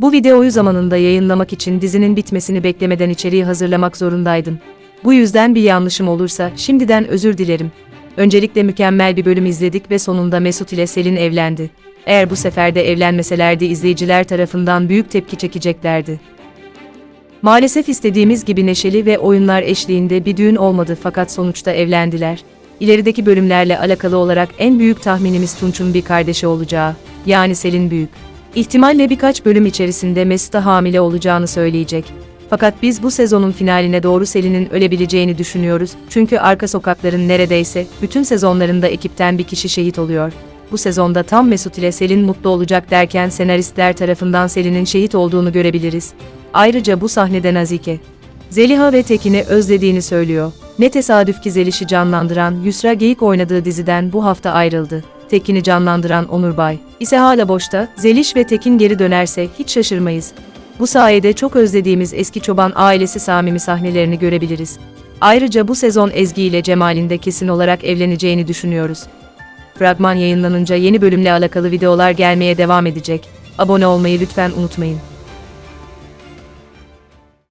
Bu videoyu zamanında yayınlamak için dizinin bitmesini beklemeden içeriği hazırlamak zorundaydım. Bu yüzden bir yanlışım olursa şimdiden özür dilerim. Öncelikle mükemmel bir bölüm izledik ve sonunda Mesut ile Selin evlendi. Eğer bu sefer de evlenmeselerdi izleyiciler tarafından büyük tepki çekeceklerdi. Maalesef istediğimiz gibi neşeli ve oyunlar eşliğinde bir düğün olmadı fakat sonuçta evlendiler. İlerideki bölümlerle alakalı olarak en büyük tahminimiz Tunç'un bir kardeşi olacağı, yani Selin Büyük. İhtimalle birkaç bölüm içerisinde Mesut'a hamile olacağını söyleyecek. Fakat biz bu sezonun finaline doğru Selin'in ölebileceğini düşünüyoruz. Çünkü arka sokakların neredeyse bütün sezonlarında ekipten bir kişi şehit oluyor. Bu sezonda tam Mesut ile Selin mutlu olacak derken senaristler tarafından Selin'in şehit olduğunu görebiliriz. Ayrıca bu sahnede Nazike, Zeliha ve Tekin'i özlediğini söylüyor. Ne tesadüf ki Zeliş'i canlandıran Yusra Geyik oynadığı diziden bu hafta ayrıldı. Tekin'i canlandıran Onur Bay ise hala boşta. Zeliş ve Tekin geri dönerse hiç şaşırmayız. Bu sayede çok özlediğimiz eski çoban ailesi Samimi sahnelerini görebiliriz. Ayrıca bu sezon Ezgi ile Cemal'in de kesin olarak evleneceğini düşünüyoruz. Fragman yayınlanınca yeni bölümle alakalı videolar gelmeye devam edecek. Abone olmayı lütfen unutmayın.